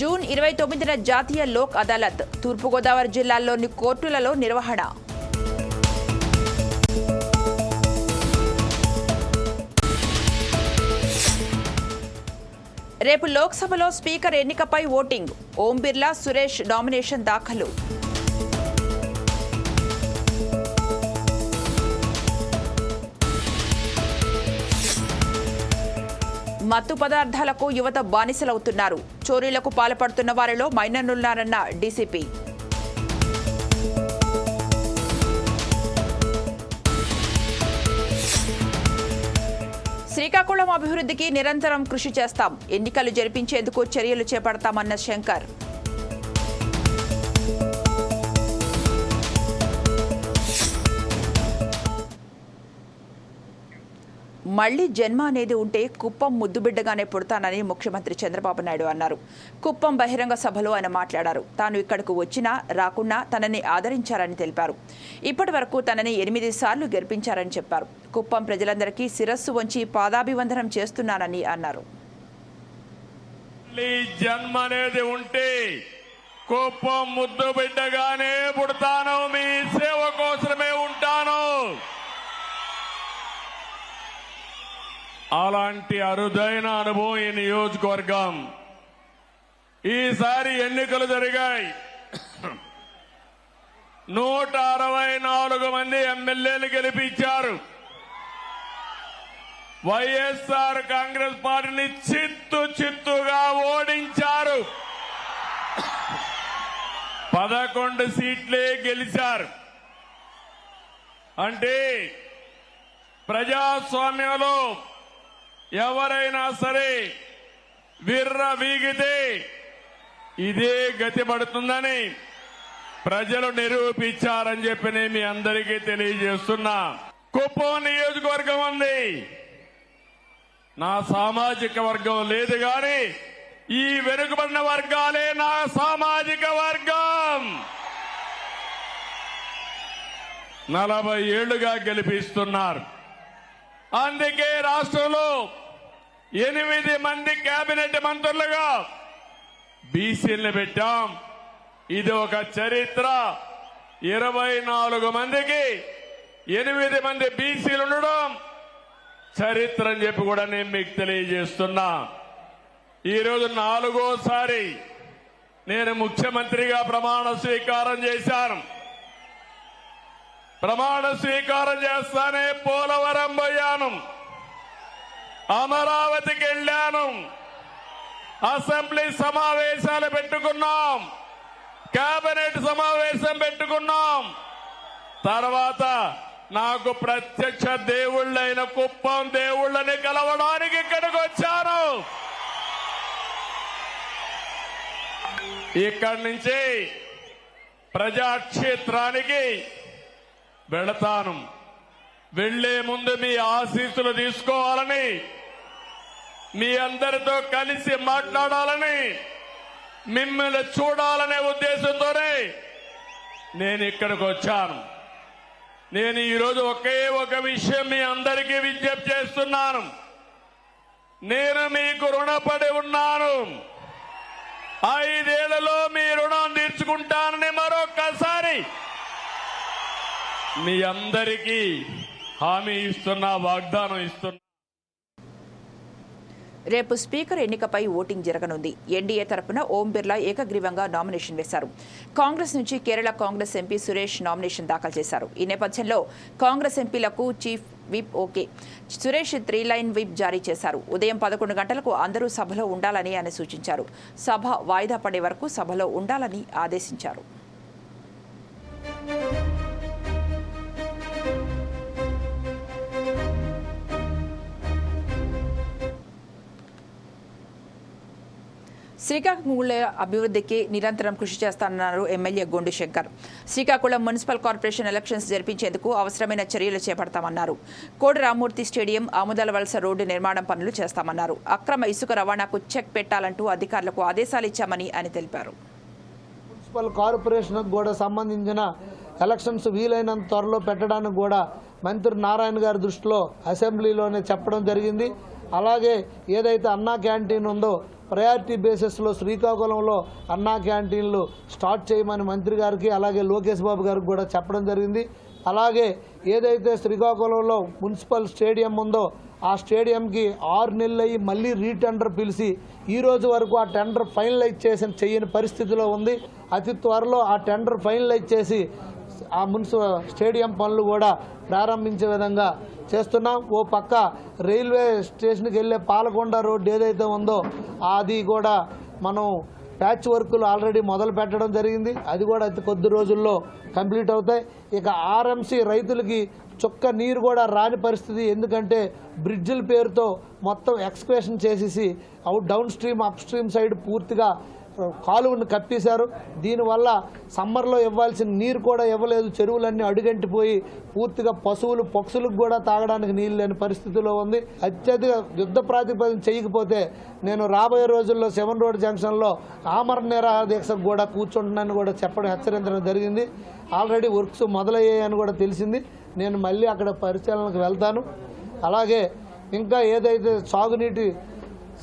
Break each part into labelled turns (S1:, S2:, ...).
S1: June ఇరవై తొమ్మిదిన జాతీయ లోక్ అదాలత్ తూర్పుగోదావరి జిల్లాల్లోని కోర్టులలో నిర్వహణ. రేపు లోక్సభలో స్పీకర్ ఎన్నికపై ఓటింగ్. ఓం బిర్లా సురేష్ నామినేషన్ దాఖలు. మత్తు పదార్థాలకు యువత బానిసలవుతున్నారు. చోరీలకు పాల్పడుతున్న వారిలో మైనర్లున్నారన్న డీసీపీ. శ్రీకాకుళం అభివృద్ధికి నిరంతరం కృషి చేస్తాం. ఎన్నికలు జరిపించేందుకు చర్యలు చేపడతామన్న శంకర్. మళ్ళీ జన్మ అనేది ఉంటే కుప్పం ముద్దుబిడ్డగానే పుడతానని ముఖ్యమంత్రి చంద్రబాబు నాయుడు అన్నారు. కుప్పం బహిరంగ సభలో ఆయన మాట్లాడారు. తాను ఇక్కడకు వచ్చినా రాకున్నా తనని ఆదరించారని తెలిపారు. ఇప్పటి వరకు తనని ఎనిమిది సార్లు గెలిపించారని చెప్పారు. కుప్పం ప్రజలందరికీ శిరస్సు వంచి పాదాభివందనం చేస్తున్నానని అన్నారు.
S2: జన్మ అనేది ఉంటే కుప్పం ముద్దు బిడ్డగానే పుడతాను. మీ సేవ కోసమే ఉంటాను. అలాంటి అరుదైన అనుభవం ఈ నియోజకవర్గం. ఈసారి ఎన్నికలు జరిగాయి. నూట అరవై నాలుగు మంది ఎమ్మెల్యేలు గెలిపించారు. వైఎస్ఆర్ కాంగ్రెస్ పార్టీని చిత్తు చిత్తుగా ఓడించారు. పదకొండు సీట్లే గెలిచారు. అంటే ప్రజాస్వామ్యంలో ఎవరైనా సరే విర్ర వీగితే ఇదే గతి పడుతుందని ప్రజలు నిరూపించారని చెప్పి నేను మీ అందరికీ తెలియజేస్తున్నా. కుప్పం నియోజకవర్గం ఉంది. నా సామాజిక వర్గం లేదు గాని ఈ వెనుకబడిన వర్గాలే నా సామాజిక వర్గం. నలభై ఏళ్ళుగా గెలిపిస్తున్నారు. అందుకే రాష్ట్రంలో ఎనిమిది మంది కేబినెట్ మంత్రులుగా బీసీలను పెట్టాం. ఇది ఒక చరిత్ర. ఇరవై నాలుగు మందికి ఎనిమిది మంది బీసీలు ఉండడం చరిత్ర అని చెప్పి కూడా నేను మీకు తెలియజేస్తున్నా. ఈరోజు నాలుగోసారి నేను ముఖ్యమంత్రిగా ప్రమాణ స్వీకారం చేశాను. ప్రమాణ స్వీకారం చేస్తానే పోలవరం పోయాను. అమరావతికి వెళ్ళాను. అసెంబ్లీ సమావేశాలు పెట్టుకున్నాం. కేబినెట్ సమావేశం పెట్టుకున్నాం. తర్వాత నాకు ప్రత్యక్ష దేవుళ్ళైన కుప్పం దేవుళ్ళని కలవడానికి ఇక్కడికి వచ్చాను. ఇక్కడి నుంచి ప్రజాక్షేత్రానికి వెళతాను. వెళ్ళే ముందు మీ ఆశీస్సులు తీసుకోవాలని మీ అందరితో కలిసి మాట్లాడాలని మిమ్మల్ని చూడాలనే ఉద్దేశంతోనే నేను ఇక్కడికి వచ్చాను. నేను ఈరోజు ఒకే ఒక విషయం మీ అందరికీ విజ్ఞప్తి చేస్తున్నాను. నేను మీకు రుణపడి ఉన్నాను. ఐదేళ్ళలో మీ రుణం తీర్చుకుంటానని మరొక్కసారి మీ అందరికీ హామీ ఇస్తున్నా వాగ్దానం ఇస్తున్నా.
S1: రేపు స్పీకర్ ఎన్నికపై ఓటింగ్ జరగనుంది. ఎన్డీఏ తరపున ఓం బిర్లా ఏకగ్రీవంగా నామినేషన్ వేశారు. కాంగ్రెస్ నుంచి కేరళ కాంగ్రెస్ ఎంపీ సురేష్ నామినేషన్ దాఖలు చేశారు. ఈ నేపథ్యంలో కాంగ్రెస్ ఎంపీలకు chief whip okay. Suresh three line whip జారీ చేశారు. ఉదయం పదకొండు గంటలకు అందరూ సభలో ఉండాలని ఆయన సూచించారు. సభ వాయిదా పడే వరకు సభలో ఉండాలని ఆదేశించారు. శ్రీకాకుళం అభివృద్ధికి నిరంతరం కృషి చేస్తానన్నారు MLA Gondu Shankar. Srikakulam municipal corporation elections జరిపించేందుకు అవసరమైన చర్యలు చేపడతామన్నారు. కోడి రామూర్తి స్టేడియం ఆముదాల వలస రోడ్డు నిర్మాణం పనులు చేస్తామన్నారు. అక్రమ ఇసుక రవాణాకు చెక్ పెట్టాలంటూ అధికారులకు ఆదేశాలు ఇచ్చామని ఆయన తెలిపారు.
S3: మున్సిపల్ కార్పొరేషన్ కూడా సంబంధించిన ఎలక్షన్స్ వీలైనంత త్వరలో పెట్టడానికి కూడా మంత్రి నారాయణ గారి దృష్టిలో అసెంబ్లీలోనే చెప్పడం జరిగింది. అలాగే ఏదైతే అన్నా క్యాంటీన్ ఉందో ప్రయారిటీ బేసిస్లో శ్రీకాకుళంలో అన్నా క్యాంటీన్లు స్టార్ట్ చేయమని మంత్రి గారికి అలాగే లోకేష్ బాబు గారికి కూడా చెప్పడం జరిగింది. అలాగే ఏదైతే శ్రీకాకుళంలో మున్సిపల్ స్టేడియం ఉందో ఆ స్టేడియంకి ఆరు నెలలు అయ్యి మళ్ళీ రీటెండర్ పిలిచి ఈ రోజు వరకు ఆ టెండర్ ఫైనలైజ్ చేసిన చేయని పరిస్థితిలో ఉంది. అతి త్వరలో ఆ టెండర్ ఫైనలైజ్ చేసి ఆ మున్సిపల్ స్టేడియం పనులు కూడా ప్రారంభించే విధంగా చేస్తున్నాం. ఓ పక్క రైల్వే స్టేషన్కి వెళ్ళే పాలకొండ రోడ్డు ఏదైతే ఉందో అది కూడా మనం ప్యాచ్ వర్కులు ఆల్రెడీ మొదలు పెట్టడం జరిగింది. అది కూడా అతి కొద్ది రోజుల్లో కంప్లీట్ అవుతాయి. ఇక ఆర్ఎంసీ రైతులకి చుక్క నీరు కూడా రాని పరిస్థితి. ఎందుకంటే బ్రిడ్జిల పేరుతో మొత్తం ఎక్స్క్వేషన్ చేసేసి out down stream up stream side పూర్తిగా కాలువను కప్పేశారు దీనివల్ల సమ్మర్లో ఇవ్వాల్సిన నీరు కూడా ఇవ్వలేదు. చెరువులన్నీ అడుగంటిపోయి పూర్తిగా పశువులు పక్షులకు కూడా తాగడానికి నీళ్ళు లేని పరిస్థితిలో ఉంది. అత్యధిక యుద్ధ ప్రాతిపదికన చేయకపోతే నేను రాబోయే రోజుల్లో సెవెన్ రోడ్ జంక్షన్లో ఆమరణ నిరాహార కూడా కూర్చుంటున్నాను కూడా చెప్పడం హెచ్చరించడం జరిగింది. ఆల్రెడీ వర్క్స్ మొదలయ్యాయని కూడా తెలిసింది. నేను మళ్ళీ అక్కడ పరిశీలనకు వెళ్తాను. అలాగే ఇంకా ఏదైతే సాగునీటి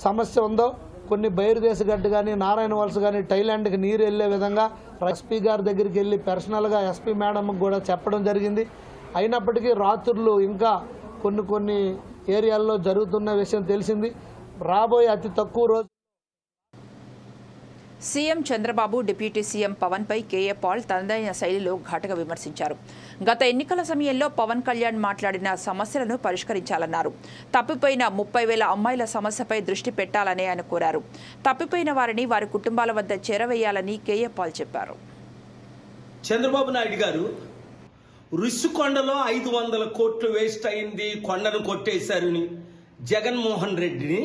S3: సమస్య ఉందో కొన్ని బయలుదేశ గడ్డ కానీ నారాయణ వలస కానీ టైలాండ్కి నీరు వెళ్ళే విధంగా ఎస్పీ గారి దగ్గరికి వెళ్ళి పర్సనల్గా ఎస్పీ మేడంకి కూడా చెప్పడం జరిగింది. అయినప్పటికీ రాత్రులు ఇంకా కొన్ని కొన్ని ఏరియాల్లో జరుగుతున్న విషయం తెలిసింది. రాబోయే అతి తక్కువ రోజు
S1: సీఎం చంద్రబాబు డిప్యూటీ సీఎం పవన్పై కేఏ పాల్ తనదైన శైలిలో ఘాటుగా విమర్శించారు. గత ఎన్నికల సమయంలో పవన్ కళ్యాణ్ మాట్లాడిన సమస్యలను పరిష్కరించాలన్నారు. తప్పిపోయిన ముప్పై వేల అమ్మాయిల సమస్యపై దృష్టి పెట్టాలని ఆయన కోరారు. తప్పిపోయిన వారిని వారి కుటుంబాల వద్ద చేరవేయాలని కేఏ పాల్ చెప్పారు.
S4: చంద్రబాబు నాయుడు గారు రుషికొండలో ఐదు వందల కోట్లు వేస్ట్ అయింది కొండను కొట్టేశారని జగన్మోహన్ రెడ్డిని.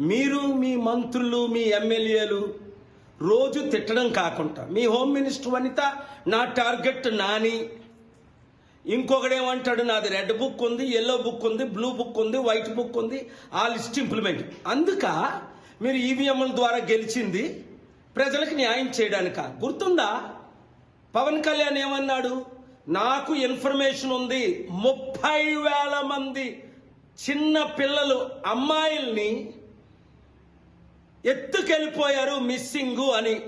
S4: మీరు మీ మంత్రులు మీ ఎమ్మెల్యేలు రోజు తిట్టడం కాకుండా. మీ హోమ్ మినిస్టర్ వనిత నా టార్గెట్ నాని. ఇంకొకడేమంటాడు నాది రెడ్ బుక్ ఉంది ఎల్లో బుక్ ఉంది బ్లూ బుక్ ఉంది వైట్ బుక్ ఉంది ఆ లిస్ట్ ఇంప్లిమెంట్. అందుక మీరు ఈవీఎంల ద్వారా గెలిచింది ప్రజలకు న్యాయం చేయడానిక? గుర్తుందా? పవన్ కళ్యాణ్ ఏమన్నాడు? నాకు ఇన్ఫర్మేషన్ ఉంది ముప్పై వేల మంది చిన్న పిల్లలు అమ్మాయిల్ని ఎత్తుకెళ్ళిపోయారు మిస్సింగ్ అని.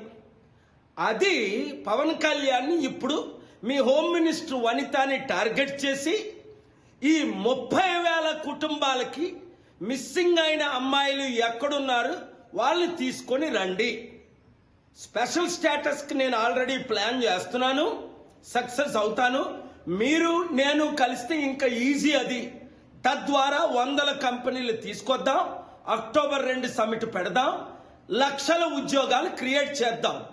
S4: అది పవన్ కళ్యాణ్ ఇప్పుడు మీ హోమ్ మినిస్టర్ వనితని టార్గెట్ చేసి ఈ ముప్పై వేల కుటుంబాలకి మిస్సింగ్ అయిన అమ్మాయిలు ఎక్కడున్నారు వాళ్ళని తీసుకొని రండి. స్పెషల్ స్టేటస్కి నేను ఆల్రెడీ ప్లాన్ చేస్తున్నాను. సక్సెస్ అవుతాను. మీరు నేను కలిస్తే ఇంకా ఈజీ అది. తద్వారా వందల కంపెనీలు తీసుకొద్దాం. అక్టోబర్ రెండు సమిట్ పెడదాం లక్షల ఉద్యోగాలు క్రియేట్ చేద్దాం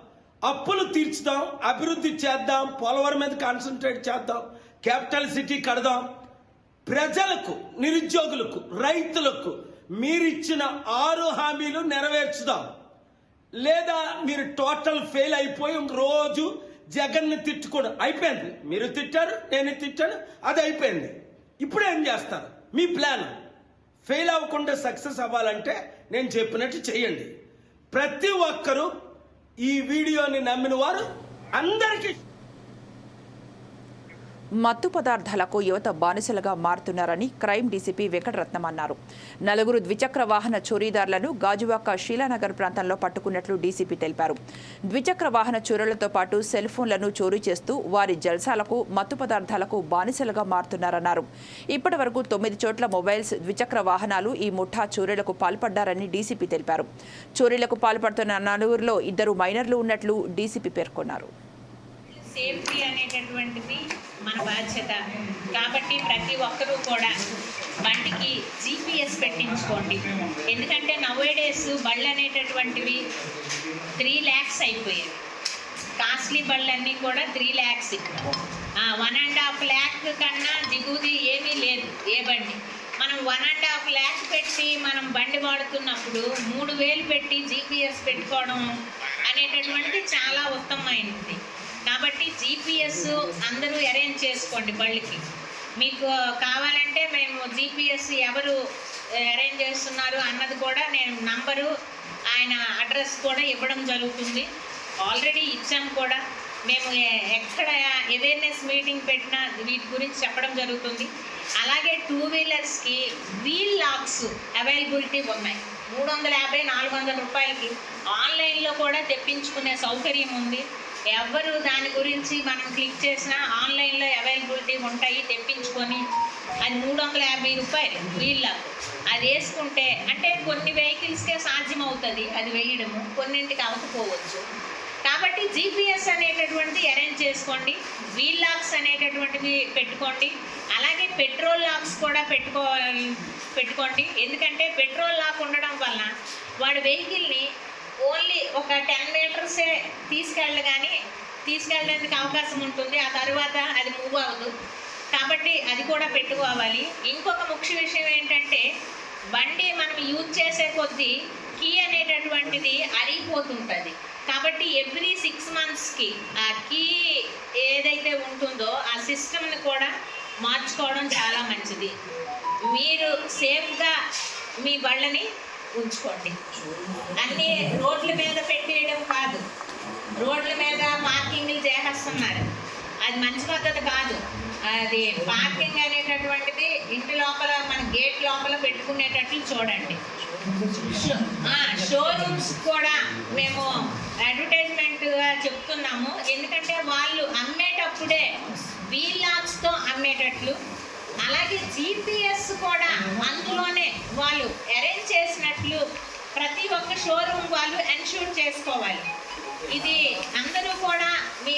S4: అప్పులు తీర్చుదాం అభివృద్ధి చేద్దాం పోలవరం మీద కాన్సన్ట్రేట్ చేద్దాం క్యాపిటల్ సిటీ కడదాం. ప్రజలకు నిరుద్యోగులకు రైతులకు మీరిచ్చిన ఆరు హామీలు నెరవేర్చుదాం. లేదా మీరు టోటల్ ఫెయిల్ అయిపోయి రోజు జగన్ని తిట్టుకోవడం. అయిపోయింది. మీరు తిట్టారు నేను తిట్టాను అది అయిపోయింది. ఇప్పుడు ఏం చేస్తారు? మీ ప్లాన్ ఫెయిల్ అవ్వకుండా సక్సెస్ అవ్వాలంటే నేను చెప్పినట్టు చేయండి. ప్రతి ఒక్కరూ ఈ వీడియోని నమ్మిన వారు అందరికీ
S1: మత్తు పదార్థాలకు యువత బానిసలుగా మారుతున్నారని క్రైమ్ డీసీపీ వెంకటరత్నం అన్నారు. నలుగురు ద్విచక్ర వాహన చోరీదారులను గాజువాక శీలానగర్ ప్రాంతంలో పట్టుకున్నట్లు డీసీపీ తెలిపారు. ద్విచక్ర వాహన చోరులతో పాటు సెల్ ఫోన్లను చోరీ చేస్తూ వారి జల్సాలకు మత్తు పదార్థాలకు బానిసలుగా మారుతున్నారన్నారు. ఇప్పటి వరకు తొమ్మిది చోట్ల మొబైల్స్ ద్విచక్ర వాహనాలు ఈ ముఠా చోరీలకు పాల్పడ్డారని డీసీపీ తెలిపారు. చోరీలకు పాల్పడుతున్న నలుగురిలో ఇద్దరు మైనర్లు ఉన్నట్లు డీసీపీ పేర్కొన్నారు.
S5: సేఫ్టీ అనేటటువంటిది మన బాధ్యత. కాబట్టి ప్రతి ఒక్కరూ కూడా బండికి జీపీఎస్ పెట్టించుకోండి. ఎందుకంటే నవేడేస్ బళ్ళు అనేటటువంటివి త్రీ ల్యాక్స్ అయిపోయాయి. కాస్ట్లీ బళ్ళన్నీ కూడా three lakhs one and half lakh కన్నా దిగుది ఏమీ లేదు ఏ బండి. మనం వన్ అండ్ హాఫ్ ల్యాక్ పెట్టి మనం బండి వాడుతున్నప్పుడు మూడు వేలు పెట్టి జీపీఎస్ పెట్టుకోవడం అనేటటువంటిది చాలా ఉత్తమమైనది. కాబట్టి జీపీఎస్ అందరూ అరేంజ్ చేసుకోండి బళ్ళకి మీకు కావాలంటే మేము జీపీఎస్ ఎవరు అరేంజ్ చేస్తున్నారు అన్నది కూడా నేను నంబరు ఆయన అడ్రస్ కూడా ఇవ్వడం జరుగుతుంది. ఆల్రెడీ ఇచ్చాం కూడా. మేము ఎక్కడ అవేర్నెస్ మీటింగ్ పెట్టినా వీటి గురించి చెప్పడం జరుగుతుంది. అలాగే టూ వీలర్స్కి వీల్ లాక్స్ అవైలబిలిటీ ఉన్నాయి. మూడు వందల యాభై నాలుగు వందల రూపాయలకి. ఆన్లైన్లో కూడా తెప్పించుకునే సౌకర్యం ఉంది. ఎవరు దాని గురించి మనం క్లిక్ చేసినా ఆన్లైన్లో అవైలబిలిటీ ఉంటాయి తెప్పించుకొని అది మూడు వందల యాభై రూపాయలు వీళ్ళకు. అది వేసుకుంటే అంటే కొన్ని వెహికల్స్కే సాధ్యం అవుతుంది అది వేయడము కొన్నింటికి అవకపోవచ్చు కాబట్టి జీపీఎస్ అనేటటువంటిది అరేంజ్ చేసుకోండి వీల్ లాక్స్ అనేటటువంటివి పెట్టుకోండి అలాగే పెట్రోల్ లాక్స్ కూడా పెట్టుకో పెట్టుకోండి. ఎందుకంటే పెట్రోల్ లాక్ ఉండడం వల్ల వాడు వెహికల్ని ఓన్లీ ఒక టెన్ మీటర్సే తీసుకెళ్ళ కానీ తీసుకెళ్ళడానికి అవకాశం ఉంటుంది. ఆ తర్వాత అది మూవ్ అవ్వదు. కాబట్టి అది కూడా పెట్టుకోవాలి. ఇంకొక ముఖ్య విషయం ఏంటంటే బండి మనం యూజ్ చేసే కొద్దీ కీ అనేటటువంటిది అరిగిపోతుంటుంది. కాబట్టి ఎవ్రీ సిక్స్ మంత్స్కి ఆ కీ ఏదైతే ఉంటుందో ఆ సిస్టమ్ని కూడా మార్చుకోవడం చాలా మంచిది. మీరు సేఫ్గా మీ బళ్ళని ఉంచుకోండి. అన్నీ రోడ్ల మీద పెట్టేయడం కాదు. రోడ్ల మీద మార్కింగ్లు చేసేస్తున్నారు. అది మంచి పద్ధతి కాదు. అది పార్కింగ్ అనేటటువంటిది ఇంటి లోపల మన గేట్ లోపల పెట్టుకునేటట్లు చూడండి. షోరూమ్స్ కూడా మేము అడ్వర్టైజ్మెంట్గా చెప్తున్నాము. ఎందుకంటే వాళ్ళు అమ్మేటప్పుడే వీల్ లాక్స్తో అమ్మేటట్లు. అలాగే జీపీఎస్ కూడా అందులోనే వాళ్ళు అరేంజ్ చేసినట్లు ప్రతి ఒక్క షోరూమ్ వాళ్ళు ఎన్షూర్ చేసుకోవాలి. ఇది అందరూ కూడా మీ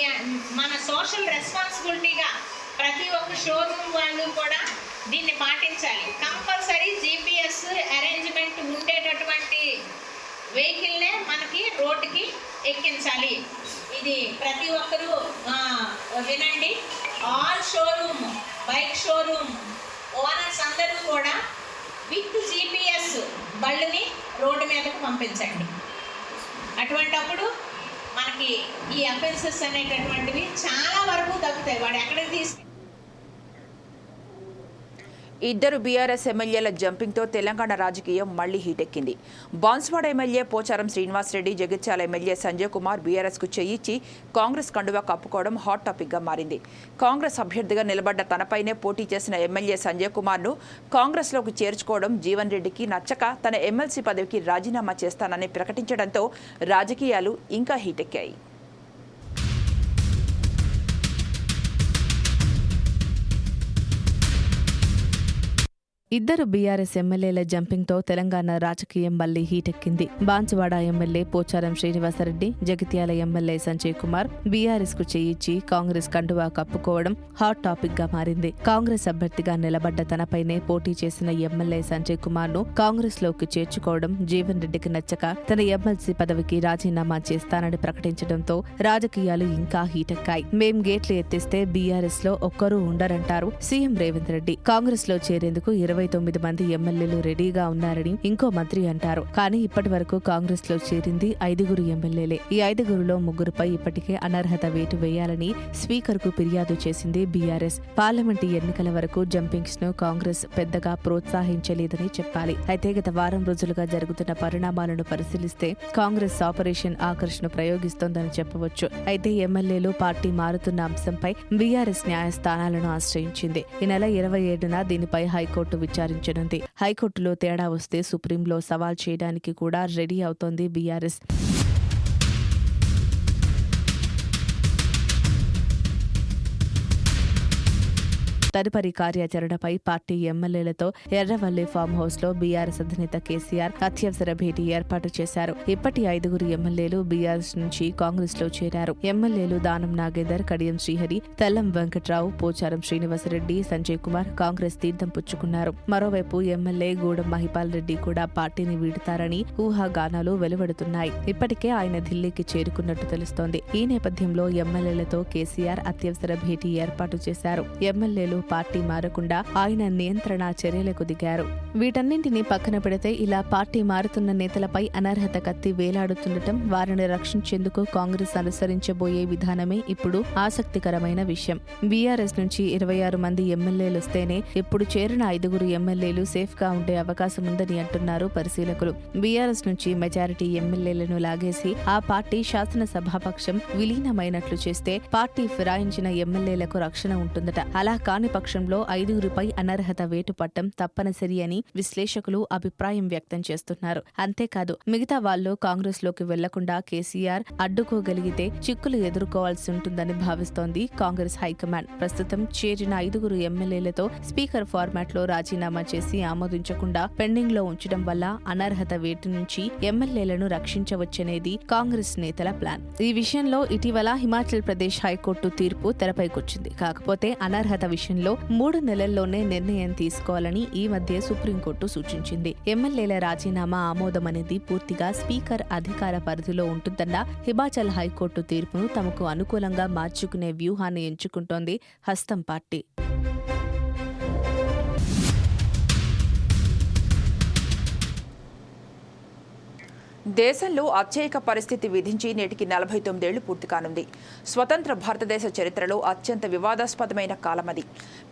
S5: మన సోషల్ రెస్పాన్సిబిలిటీగా ప్రతి ఒక్క షోరూమ్ వాళ్ళు కూడా దీన్ని పాటించాలి. కంపల్సరీ జీపీఎస్ అరేంజ్మెంట్ ఉండేటటువంటి వెహికల్నే మనకి రోడ్డుకి ఎక్కించాలి. ఇది ప్రతి ఒక్కరూ వినండి. All showroom bike showroom owners అందరూ కూడా విత్ జీపీఎస్ బళ్ళుని రోడ్డు మీదకు పంపించండి. అటువంటప్పుడు మనకి ఈ అఫెన్సెస్ అనేటటువంటివి చాలా వరకు తగ్గుతాయి. వాడు ఎక్కడికి తీసుకు
S1: ఇద్దరు బీఆర్ఎస్ ఎమ్మెల్యేల జంపింగ్తో తెలంగాణ రాజకీయం మళ్ళీ హీటెక్కింది. బాన్స్వాడ ఎమ్మెల్యే పోచారం శ్రీనివాసరెడ్డి జగిత్యాల ఎమ్మెల్యే సంజయ్ కుమార్ బీఆర్ఎస్కు చేయించి కాంగ్రెస్ కండువా కప్పుకోవడం హాట్ టాపిక్గా మారింది. కాంగ్రెస్ అభ్యర్థిగా నిలబడ్డ తనపైనే పోటీ చేసిన ఎమ్మెల్యే సంజయ్ కుమార్ను కాంగ్రెస్లోకి చేర్చుకోవడం జీవన్ రెడ్డికి నచ్చక తన ఎమ్మెల్సీ పదవికి రాజీనామా చేస్తానని ప్రకటించడంతో రాజకీయాలు ఇంకా హీటెక్కాయి.
S6: ఇద్దరు బీఆర్ఎస్ ఎమ్మెల్యేల జంపింగ్తో తెలంగాణ రాజకీయం మళ్ళీ హీటెక్కింది. బాన్సువాడ ఎమ్మెల్యే పోచారం శ్రీనివాసరెడ్డి జగిత్యాల ఎమ్మెల్యే సంజయ్ కుమార్ బీఆర్ఎస్కు చేయిచ్చి కాంగ్రెస్ కండువా కప్పుకోవడం హాట్ టాపిక్గా మారింది. కాంగ్రెస్ అభ్యర్థిగా నిలబడ్డ తనపైనే పోటీ చేసిన ఎమ్మెల్యే సంజయ్ కుమార్ను కాంగ్రెస్లోకి చేర్చుకోవడం జీవన్ రెడ్డికి నచ్చక తన ఎమ్మెల్సీ పదవికి రాజీనామా చేస్తానని ప్రకటించడంతో రాజకీయాలు ఇంకా హీటెక్కాయి. మేం గేట్లు ఎత్తిస్తే బీఆర్ఎస్లో ఒక్కరూ ఉండరంటారు సీఎం రేవంత్ రెడ్డి. కాంగ్రెస్లో చేరేందుకు ఇరవై తొమ్మిది మంది ఎమ్మెల్యేలు రెడీగా ఉన్నారని ఇంకో మంత్రి అంటారు. కానీ ఇప్పటి వరకు కాంగ్రెస్లో చేరింది ఐదుగురు ఎమ్మెల్యేలే. ఈ ఐదుగురులో ముగ్గురుపై ఇప్పటికే అనర్హత వేటు వేయాలని స్పీకర్కు ఫిర్యాదు చేసింది బీఆర్ఎస్. పార్లమెంట్ ఎన్నికల వరకు జంపింగ్స్ను కాంగ్రెస్ పెద్దగా ప్రోత్సహించలేదని చెప్పాలి. అయితే గత వారం రోజులుగా జరుగుతున్న పరిణామాలను పరిశీలిస్తే కాంగ్రెస్ ఆపరేషన్ ఆకర్షణ ప్రయోగిస్తోందని చెప్పవచ్చు. అయితే ఎమ్మెల్యేలు పార్టీ మారుతున్న అంశంపై బీఆర్ఎస్ న్యాయస్థానాలను ఆశ్రయించింది. ఈ నెల ఇరవై ఏడున దీనిపై హైకోర్టు విచారించనుంది. హైకోర్టులో తేడా వస్తే సుప్రీంలో సవాల్ చేయడానికి కూడా రెడీ అవుతోంది బీఆర్ఎస్. తదుపరి కార్యాచరణపై పార్టీ ఎమ్మెల్యేలతో ఎర్రవల్లి ఫామ్ హౌస్లో బీఆర్ఎస్ అధినేత కేసీఆర్ అత్యవసర భేటీ ఏర్పాటు చేశారు. ఇప్పటి ఐదుగురు ఎమ్మెల్యేలు బీఆర్ఎస్ నుంచి కాంగ్రెస్లో చేరారు. ఎమ్మెల్యేలు దానం నాగేందర్ కడియం శ్రీహరి తెల్లం వెంకట్రావు పోచారం శ్రీనివాసరెడ్డి సంజయ్ కుమార్ కాంగ్రెస్ తీర్థం పుచ్చుకున్నారు. మరోవైపు ఎమ్మెల్యే గూడెం మహిపాల్ రెడ్డి కూడా పార్టీని వీడుతారని ఊహాగానాలు వెలువడుతున్నాయి. ఇప్పటికే ఆయన ఢిల్లీకి చేరుకున్నట్టు తెలుస్తోంది. ఈ నేపథ్యంలో ఎమ్మెల్యేలతో కేసీఆర్ అత్యవసర భేటీ ఏర్పాటు చేశారు. ఎమ్మెల్యేలు పార్టీ మారకుండా ఆయన నియంత్రణ చర్యలకు దిగారు. వీటన్నింటినీ పక్కన పెడితే ఇలా పార్టీ మారుతున్న నేతలపై అనర్హత కత్తి వేలాడుతుండటం వారిని రక్షించేందుకు కాంగ్రెస్ అనుసరించబోయే విధానమే ఇప్పుడు ఆసక్తికరమైన విషయం. బీఆర్ఎస్ నుంచి ఇరవై ఆరు మంది ఎమ్మెల్యేలు వస్తేనే ఇప్పుడు చేరిన ఐదుగురు ఎమ్మెల్యేలు సేఫ్గా ఉండే అవకాశం ఉందని అంటున్నారు పరిశీలకులు. బీఆర్ఎస్ నుంచి మెజారిటీ ఎమ్మెల్యేలను లాగేసి ఆ పార్టీ శాసనసభాపక్షం విలీనమైనట్లు చేస్తే పార్టీ ఫిరాయించిన ఎమ్మెల్యేలకు రక్షణ ఉంటుందట. అలా కాని లేని పక్షంలో ఐదుగురిపై అనర్హత వేటు పట్టడం తప్పనిసరి అని విశ్లేషకులు అభిప్రాయం వ్యక్తం చేస్తున్నారు. అంతేకాదు మిగతా వాళ్ళు కాంగ్రెస్లోకి వెళ్ళకుండా కేసీఆర్ అడ్డుకోగలిగితే చిక్కులు ఎదుర్కోవాల్సి ఉంటుందని భావిస్తోంది కాంగ్రెస్ హైకమాండ్. ప్రస్తుతం చేరిన ఐదుగురు ఎమ్మెల్యేలతో స్పీకర్ ఫార్మాట్లో రాజీనామా చేసి ఆమోదించకుండా పెండింగ్లో ఉంచడం వల్ల అనర్హత వేటు నుంచి ఎమ్మెల్యేలను రక్షించవచ్చనేది కాంగ్రెస్ నేతల ప్లాన్. ఈ విషయంలో ఇటీవల హిమాచల్ ప్రదేశ్ హైకోర్టు తీర్పు తెరపైకొచ్చింది. కాకపోతే అనర్హత విషయంలో మూడు నెలల్లోనే నిర్ణయం తీసుకోవాలని ఈ మధ్య సుప్రీంకోర్టు సూచించింది. ఎమ్మెల్యేల రాజీనామా ఆమోదం అనేది పూర్తిగా స్పీకర్ అధికార పరిధిలో ఉంటుందన్న హిమాచల్ హైకోర్టు తీర్పును తమకు అనుకూలంగా మార్చుకునే వ్యూహాన్ని ఎంచుకుంటోంది హస్తం పార్టీ.
S1: దేశంలో అత్యయిక పరిస్థితి విధించి నేటికి నలభై తొమ్మిదేళ్ళు పూర్తి కానుంది. స్వతంత్ర భారతదేశ చరిత్రలో అత్యంత వివాదాస్పదమైన కాలమది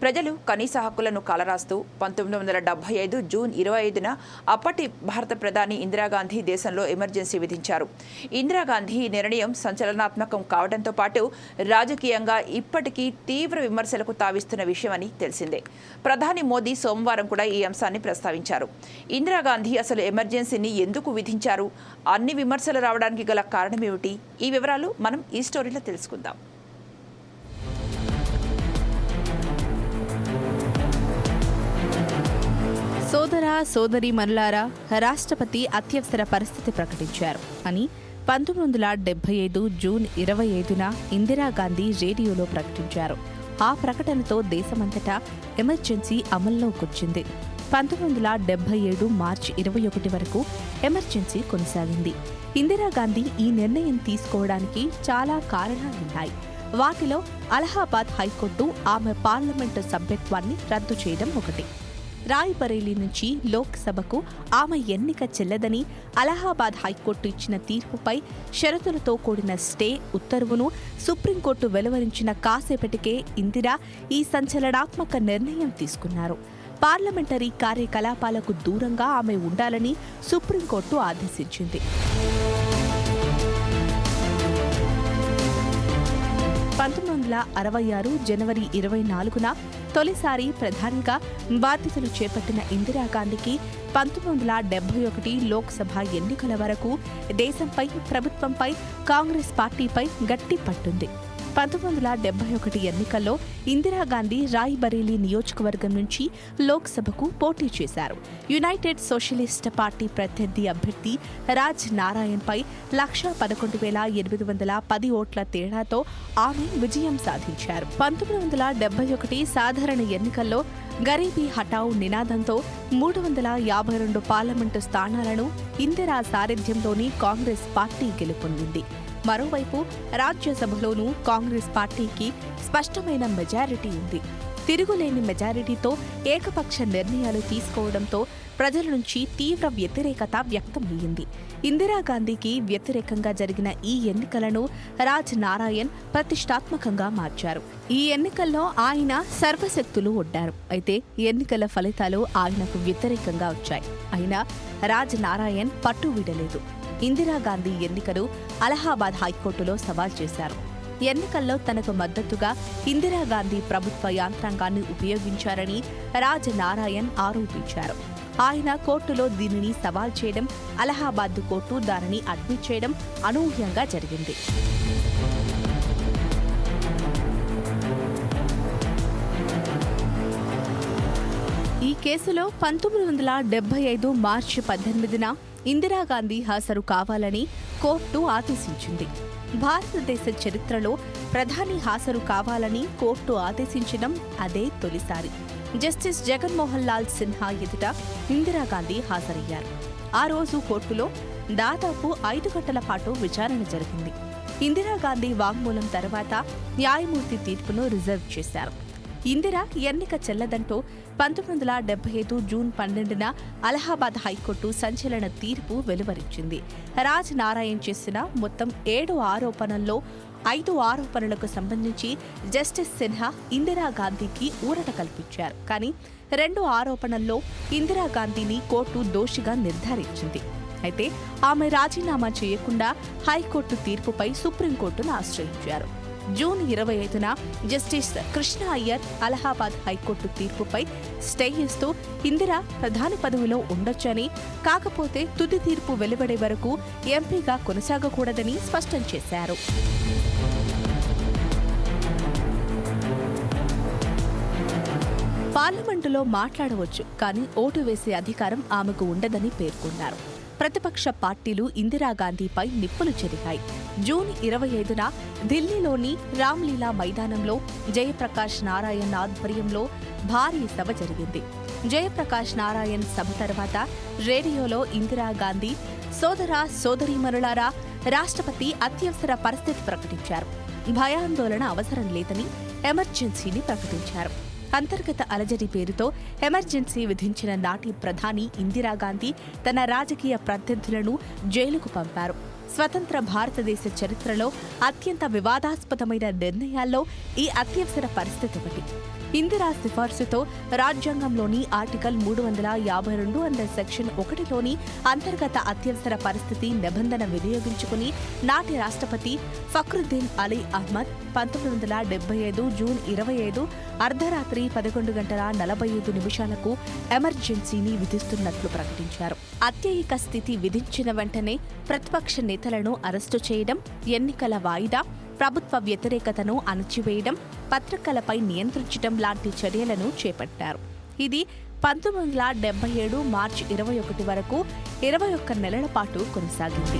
S1: ప్రజలు కనీస హక్కులను కలరాస్తూ పంతొమ్మిది వందల డెబ్బై ఐదు జూన్ ఇరవై ఐదున అప్పటి భారత ప్రధాని ఇందిరాగాంధీ దేశంలో ఎమర్జెన్సీ విధించారు. ఇందిరాగాంధీ ఈ నిర్ణయం సంచలనాత్మకం కావడంతో పాటు రాజకీయంగా ఇప్పటికీ తీవ్ర విమర్శలకు తావిస్తున్న విషయమని తెలిసిందే. ప్రధాని మోదీ సోమవారం కూడా ఈ అంశాన్ని ప్రస్తావించారు. ఇందిరాగాంధీ అసలు ఎమర్జెన్సీని ఎందుకు విధించారు? అన్ని విమర్శలు రావడానికి గల కారణం ఏమిటి? ఈ వివరాలు మనం ఈ స్టోరీలో తెలుసుకుందాం.
S6: సోదర సోదరి మనులారా రాష్ట్రపతి అత్యవసర పరిస్థితి ప్రకటించారు అని పంతొమ్మిది వందల డెబ్బై ఐదు జూన్ ఇరవై ఐదున ఇందిరాగాంధీ రేడియోలో ప్రకటించారు. ఆ ప్రకటనతో దేశమంతటా ఎమర్జెన్సీ అమల్లోకొచ్చింది. పంతొమ్మిది వందల డెబ్బై ఏడు మార్చి ఇరవై ఒకటి వరకు ఎమర్జెన్సీ కొనసాగింది. ఇందిరాగాంధీ ఈ నిర్ణయం తీసుకోవడానికి చాలా కారణాలున్నాయి వాటిలో అలహాబాద్ హైకోర్టు ఆమె పార్లమెంటు సభ్యత్వాన్ని రద్దు చేయడం ఒకటి. రాయ్బరేలీ నుంచి లోక్సభకు ఆమె ఎన్నిక చెల్లదని అలహాబాద్ హైకోర్టు ఇచ్చిన తీర్పుపై షరతులతో కూడిన స్టే ఉత్తర్వును సుప్రీంకోర్టు వెలువరించిన కాసేపటికే ఇందిరా ఈ సంచలనాత్మక నిర్ణయం తీసుకున్నారు. పార్లమెంటరీ కార్యకలాపాలకు దూరంగా ఆమె ఉండాలని సుప్రీంకోర్టు ఆదేశించింది. పంతొమ్మిది వందల అరవై ఆరు జనవరి ఇరవై నాలుగున తొలిసారి ప్రధానిగా బాధ్యతలు చేపట్టిన ఇందిరాగాంధీకి పంతొమ్మిది వందల డెబ్బై ఒకటి లోక్సభ ఎన్నికల వరకు దేశంపై ప్రభుత్వంపై కాంగ్రెస్ పార్టీపై గట్టి పట్టుంది. పంతొమ్మిది వందల డెబ్బై ఒకటి ఎన్నికల్లో ఇందిరాగాంధీ రాయ్బరేలీ నియోజకవర్గం నుంచి లోక్సభకు పోటీ చేశారు. యునైటెడ్ సోషలిస్ట్ పార్టీ ప్రత్యర్థి అభ్యర్థి రాజ్ నారాయణ్పై లక్ష పదకొండు వేల ఎనిమిది వందల పది ఓట్ల తేడాతో ఆమె విజయం సాధించారు. పంతొమ్మిది వందల డెబ్బై ఒకటి సాధారణ ఎన్నికల్లో గరీబీ హఠావ్ నినాదంతో మూడు వందల యాభై రెండు పార్లమెంటు స్థానాలను ఇందిరా సారథ్యంలోని కాంగ్రెస్ పార్టీ గెలుపొందింది. మరోవైపు రాజ్యసభలోనూ కాంగ్రెస్ పార్టీకి స్పష్టమైన మెజారిటీ ఉంది. తిరుగులేని మెజారిటీతో ఏకపక్ష నిర్ణయాలు తీసుకోవడంతో ప్రజల నుంచి తీవ్ర వ్యతిరేకత వ్యక్తమయ్యింది. ఇందిరాగాంధీకి వ్యతిరేకంగా జరిగిన ఈ ఎన్నికలను రాజ్ నారాయణ్ ప్రతిష్టాత్మకంగా మార్చారు. ఈ ఎన్నికల్లో ఆయన సర్వశక్తులు ఒడ్డారు. అయితే ఎన్నికల ఫలితాలు ఆయనకు వ్యతిరేకంగా వచ్చాయి. అయినా రాజ్ నారాయణ్ పట్టు వీడలేదు ఇందిరాగాంధీ ఎన్నికను అలహాబాద్ హైకోర్టులో సవాల్ చేశారు. ఎన్నికల్లో తనకు మద్దతుగా ఇందిరాగాంధీ ప్రభుత్వ యంత్రాంగాన్ని ఉపయోగించారని రాజనారాయణ్ ఆరోపించారు. ఆయన కోర్టులో దీనిని సవాల్ చేయడం అలహాబాద్ కోర్టు దానిని అడ్మిట్ చేయడం అనూహ్యంగా జరిగింది. కేసులో పంతొమ్మిది వందల డెబ్బై ఐదు మార్చి పద్దెనిమిదిన ఇందిరాగాంధీ హాజరు కావాలని కోర్టు ఆదేశించింది. భారతదేశ చరిత్రలో ప్రధాని హాజరు కావాలని కోర్టు ఆదేశించడం అదే తొలిసారి. జస్టిస్ జగన్మోహన్ లాల్ సిన్హా ఎదుట ఇందిరాగాంధీ హాజరయ్యారు. ఆ రోజు కోర్టులో దాదాపు ఐదు గంటల పాటు విచారణ జరిగింది. ఇందిరాగాంధీ వాంగ్మూలం తర్వాత న్యాయమూర్తి తీర్పును రిజర్వ్ చేశారు. ఇందిర ఎన్నిక చెల్లదంటూ పంతొమ్మిది వందల డెబ్బై ఐదు జూన్ పన్నెండున అలహాబాద్ హైకోర్టు సంచలన తీర్పు వెలువరించింది. రాజ్ నారాయణ్ చేసిన మొత్తం ఏడు ఆరోపణల్లో ఐదు ఆరోపణలకు సంబంధించి జస్టిస్ సిన్హా ఇందిరాగాంధీకి ఊరట కల్పించారు. కానీ రెండు ఆరోపణల్లో ఇందిరాగాంధీని కోర్టు దోషిగా నిర్ధారించింది. అయితే ఆమె రాజీనామా చేయకుండా హైకోర్టు తీర్పుపై సుప్రీంకోర్టును ఆశ్రయించారు. జూన్ ఇరవై ఐదున justice Krishna Iyer Allahabad high court తీర్పుపై stay ఇస్తూ ఇందిరా ప్రధాని పదవిలో ఉండొచ్చని కాకపోతే తుది తీర్పు వెలువడే వరకు ఎంపీగా కొనసాగకూడదని స్పష్టం చేశారు. పార్లమెంటులో మాట్లాడవచ్చు కానీ ఓటు వేసే అధికారం ఆమెకు ఉండదని పేర్కొన్నారు. ప్రతిపక్ష పార్టీలు ఇందిరాగాంధీపై నిప్పులు చెరిగాయి. జూన్ ఇరవై ఐదున ఢిల్లీలోని రామ్లీలా మైదానంలో జయప్రకాష్ నారాయణ్ ఆధ్వర్యంలో భారీ సభ జరిగింది. జయప్రకాష్ నారాయణ్ సభ తర్వాత రేడియోలో ఇందిరాగాంధీ సోదర సోదరీమణులారా రాష్ట్రపతి అత్యవసర పరిస్థితి ప్రకటించారు. భయాందోళన అవసరం లేదని ఎమర్జెన్సీని ప్రకటించారు. అంతర్గత అలజడి పేరుతో ఎమర్జెన్సీ విధించిన నాటి ప్రధాని ఇందిరాగాంధీ తన రాజకీయ ప్రత్యర్థులను జైలుకు పంపారు. స్వతంత్ర భారతదేశ చరిత్రలో అత్యంత వివాదాస్పదమైన నిర్ణయాల్లో ఈ అత్యవసర పరిస్థితి ఒకటి. ఇందిరా సిఫార్సుతో రాజ్యాంగంలోని ఆర్టికల్ మూడు వందల యాభై రెండు అండర్ సెక్షన్ ఒకటిలోని అంతర్గత అత్యవసర పరిస్థితి నిబంధన వినియోగించుకుని నాటి రాష్ట్రపతి ఫక్రుద్దీన్ అలీ అహ్మద్ పంతొమ్మిది వందల డెబ్బై ఐదు జూన్ ఇరవై ఐదు అర్ధరాత్రి పదకొండు గంటల నలభై ఐదు నిమిషాలకు ఎమర్జెన్సీని విధిస్తున్నట్లు ప్రకటించారు. అత్యయిక స్థితి విధించిన వెంటనే ప్రతిపక్ష నేతలను అరెస్టు చేయడం ఎన్నికల వాయిదా ప్రభుత్వ వ్యతిరేకతను అణచివేయడం పత్రికలపై నియంత్రించడం లాంటి చర్యలను చేపట్టారు. ఇది పంతొమ్మిది వందల డెబ్బై ఏడు మార్చి ఇరవై ఒకటి వరకు ఇరవై ఒక్క నెలల పాటు కొనసాగింది.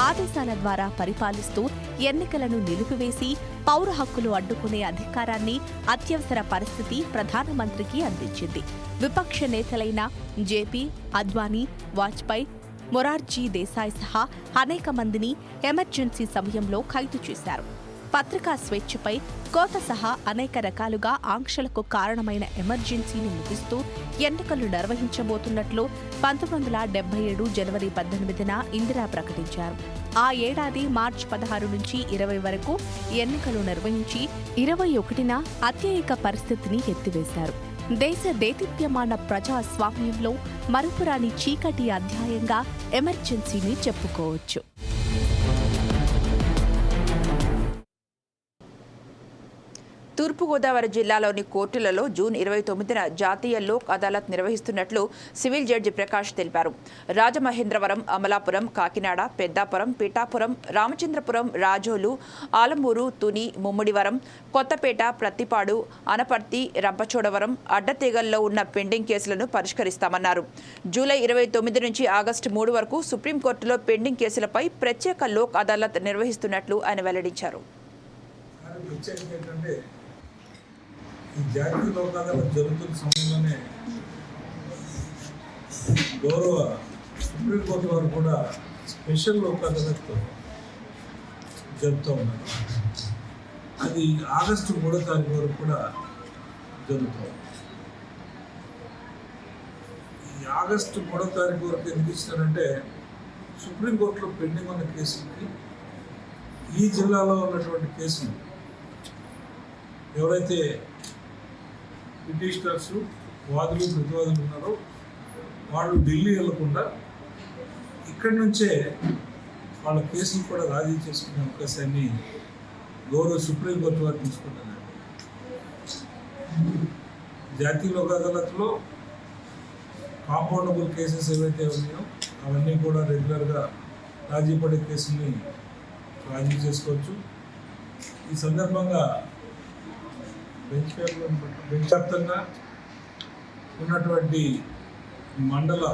S6: ఆదేశాల ద్వారా పరిపాలిస్తూ ఎన్నికలను నిలిపివేసి పౌర హక్కులు అడ్డుకునే అధికారాన్ని అత్యవసర పరిస్థితి ప్రధానమంత్రికి అందించింది. విపక్ష నేతలైన జేపీ అద్వానీ వాజ్పేయి మొరార్జీ దేశాయ్ సహా అనేక మందిని ఎమర్జెన్సీ సమయంలో ఖైదు చేశారు. పత్రికా స్వేచ్ఛపై కోత సహా అనేక రకాలుగా ఆంక్షలకు కారణమైన ఎమర్జెన్సీని ముగిస్తూ ఎన్నికలు నిర్వహించబోతున్నట్లు పంతొమ్మిది వందల డెబ్బై ఏడు జనవరి పద్దెనిమిదిన ఇందిరా ప్రకటించారు. ఆ ఏడాది మార్చి పదహారు నుంచి ఇరవై వరకు ఎన్నికలు నిర్వహించి ఇరవై ఒకటిన అత్యయిక పరిస్థితిని ఎత్తివేశారు. దేశ దేదీప్యమాన ప్రజాస్వామ్యంలో మరుపురాని చీకటి అధ్యాయంగా ఎమర్జెన్సీని చెప్పుకోవచ్చు.
S1: తూర్పుగోదావరి జిల్లాలోని కోర్టులలో జూన్ ఇరవై తొమ్మిదిన జాతీయ లోక్ అదాలత్ నిర్వహిస్తున్నట్లు సివిల్ జడ్జి ప్రకాష్ తెలిపారు. రాజమహేంద్రవరం అమలాపురం కాకినాడ పెద్దాపురం పిఠాపురం రామచంద్రపురం రాజోలు ఆలమూరు తుని ముమ్మిడివరం కొత్తపేట ప్రత్తిపాడు అనపర్తి రంపచోడవరం అడ్డతీగల్లో ఉన్న పెండింగ్ కేసులను పరిష్కరిస్తామన్నారు. జూలై ఇరవై తొమ్మిది నుంచి ఆగస్టు మూడు వరకు సుప్రీంకోర్టులో పెండింగ్ కేసులపై ప్రత్యేక లోక్ అదాలత్ నిర్వహిస్తున్నట్లు ఆయన వెల్లడించారు.
S7: ఏంటంటే ఈ జాతీయ లోకాదాలు జరుగుతున్న సమయంలోనే గౌరవ సుప్రీంకోర్టు వారు కూడా స్పెషల్ లోక్ జరుపుతూ ఉన్నారు. అది ఆగస్టు మూడో తారీఖు వరకు కూడా జరుగుతుంది ఈ ఆగస్టు మూడో తారీఖు వరకు ఎందుకు ఇస్తారంటే సుప్రీంకోర్టులో పెండింగ్ ఉన్న కేసులకి ఈ జిల్లాలో ఉన్నటువంటి కేసులు ఎవరైతే పిటిషనర్స్ వాదులు ప్రతివాదులు ఉన్నారో వాళ్ళు ఢిల్లీ వెళ్ళకుండా ఇక్కడి నుంచే వాళ్ళ కేసులు కూడా రాజీ చేసుకునే అవకాశాన్ని గౌరవ సుప్రీంకోర్టు వారు తీసుకుంటున్నారు. జాతీయ లోక్ అదాలత్లో కాంపౌండబుల్ కేసెస్ ఏవైతే ఉన్నాయో అవన్నీ కూడా రెగ్యులర్గా రాజీ పడే కేసుల్ని రాజీ చేసుకోవచ్చు. ఈ సందర్భంగా బెంచ్ బెంచ్ వ్యాప్తంగా ఉన్నటువంటి మండల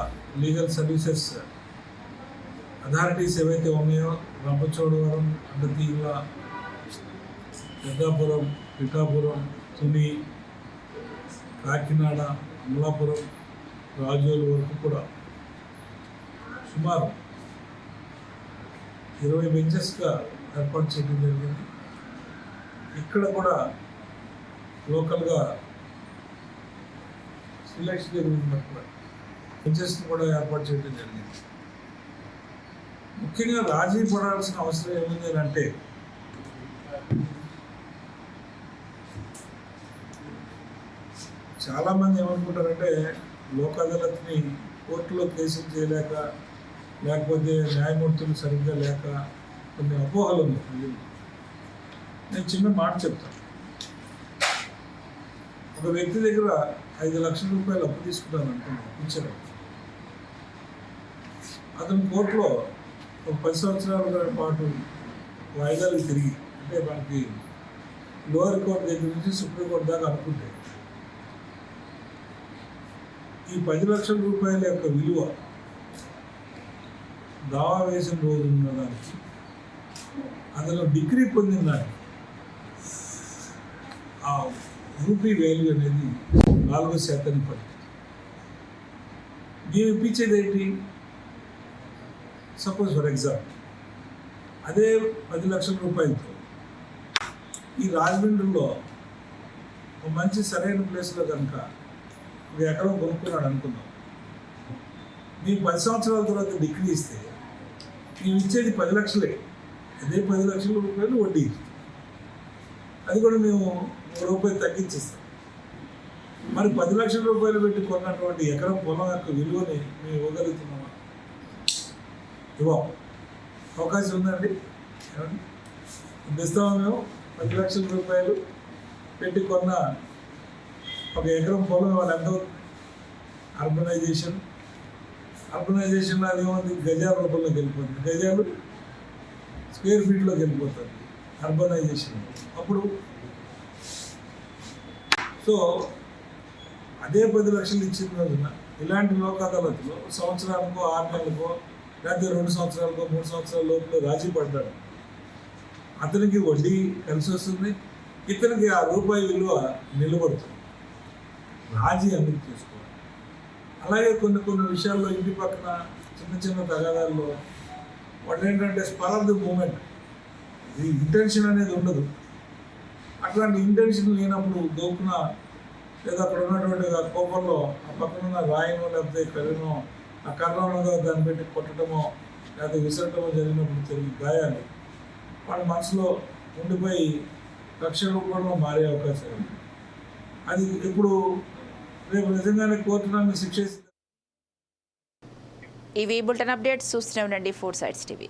S7: లీగల్ సర్వీసెస్ అథారిటీస్ ఏవైతే ఉన్నాయో రంపచోడవరం అడ్డతీగ పెద్దాపురం పిఠాపురం తుని కాకినాడ అమలాపురం రాజోలు వరకు కూడా సుమారు ఇరవై బెంచెస్గా ఏర్పాటు చేయడం జరిగింది. ఇక్కడ కూడా లోకల్గా సిలెక్షన్ జరిగినప్పుడు బెంచెస్ని కూడా ఏర్పాటు చేయడం జరిగింది. ముఖ్యంగా రాజీ పడాల్సిన అవసరం ఏముంది అని అంటే చాలామంది ఏమనుకుంటారంటే లోక్ అదాలత్ని కోర్టులో కేసులు చేయలేక లేకపోతే న్యాయమూర్తులు సరిగ్గా లేక కొన్ని అపోహలు ఉన్నాయి. నేను చిన్న మాట చెప్తాను. ఒక వ్యక్తి దగ్గర ఐదు లక్షల రూపాయలు అప్పు తీసుకున్నాను అనుకున్నాను ఇచ్చారు అతను కోర్టులో ఒక పది సంవత్సరాల పాటు వాయిదాలు తిరిగి అంటే మనకి లోయర్ కోర్టు దగ్గర నుంచి సుప్రీం కోర్టు దాకా అనుకుంటే ఈ పది లక్షల రూపాయల యొక్క విలువ దావా వేసిన రోజు ఉన్నదానికి అందులో డిగ్రీ పొందిన దానికి రూపీ వాల్యూ అనేది నాలుగో శాతానికి పడుతుంది. మేము ఇప్పించేది ఏంటి? సపోజ్ ఫర్ ఎగ్జాంపుల్ అదే పది లక్షల రూపాయలతో ఈ రాజమండ్రిలో ఒక మంచి సరైన ప్లేస్లో కనుక ఒక ఎకరం కొనుక్కున్నాడు అనుకుందాం. మీ పది సంవత్సరాల తర్వాత డిగ్రీ ఇస్తే మేము ఇచ్చేది పది లక్షలే. అదే పది లక్షల రూపాయలు వడ్డీ. అది కూడా మేము రూపాయి తగ్గించేస్తాం మరి పది లక్షల రూపాయలు పెట్టి కొన్నటువంటి ఎకరం పొలం యొక్క విలువని మేము ఇవ్వగలుగుతున్నామా? ఇవ్వం. అవకాశం ఉందండి? ఇస్తాము మేము? పది లక్షల రూపాయలు పెట్టి కొన్న ఒక ఎకరం పొలం వాళ్ళు ఎంత అర్బనైజేషన్. అర్బనైజేషన్ అది ఏముంది? గజాల రూపంలోకి వెళ్ళిపోతుంది. గజాలు స్క్వేర్ ఫీట్లోకి వెళ్ళిపోతుంది అర్బనైజేషన్. అప్పుడు సో అదే పది లక్షలు ఇచ్చిన రోజున ఇలాంటి లోక్ అదాలత్లో సంవత్సరానికో ఆరు నెలలకో లేకపోతే రెండు సంవత్సరాలకో మూడు సంవత్సరాల లోపల రాజీ పడ్డాడు. అతనికి వడ్డీ కలిసి వస్తుంది. ఇతనికి ఆ రూపాయి విలువ నిలబడుతుంది. రాజీ అందుకు చేసుకోవాలి. అలాగే కొన్ని కొన్ని విషయాల్లో ఇంటి పక్కన చిన్న చిన్న తగాదాల్లో వాళ్ళు ఏంటంటే స్పర్ ఆఫ్ ది మూమెంట్. ఇది ఇంటెన్షన్ అనేది ఉండదు. అట్లాంటి ఇంటెన్షన్ లేనప్పుడు దోపున లేదా అక్కడ ఉన్నటువంటి ఆ కోపంలో ఆ పక్కన ఉన్న లేకపోతే కర్రనో ఆ కర్ర దాన్ని పెట్టి కొట్టడమో లేకపోతే విసరటమో జరిగినప్పుడు జరిగే గాయాలు వాళ్ళ మనసులో ఉండిపోయి లక్ష రూపంలో మారే అవకాశం ఉంది. అది ఇప్పుడు రేపు నిజంగానే కోర్టు నన్ను శిక్ష
S1: ఇవి బులెటిన్ అప్డేట్స్ చూస్తూనే ఉండండి ఫోర్ సైడ్స్ టీవీ.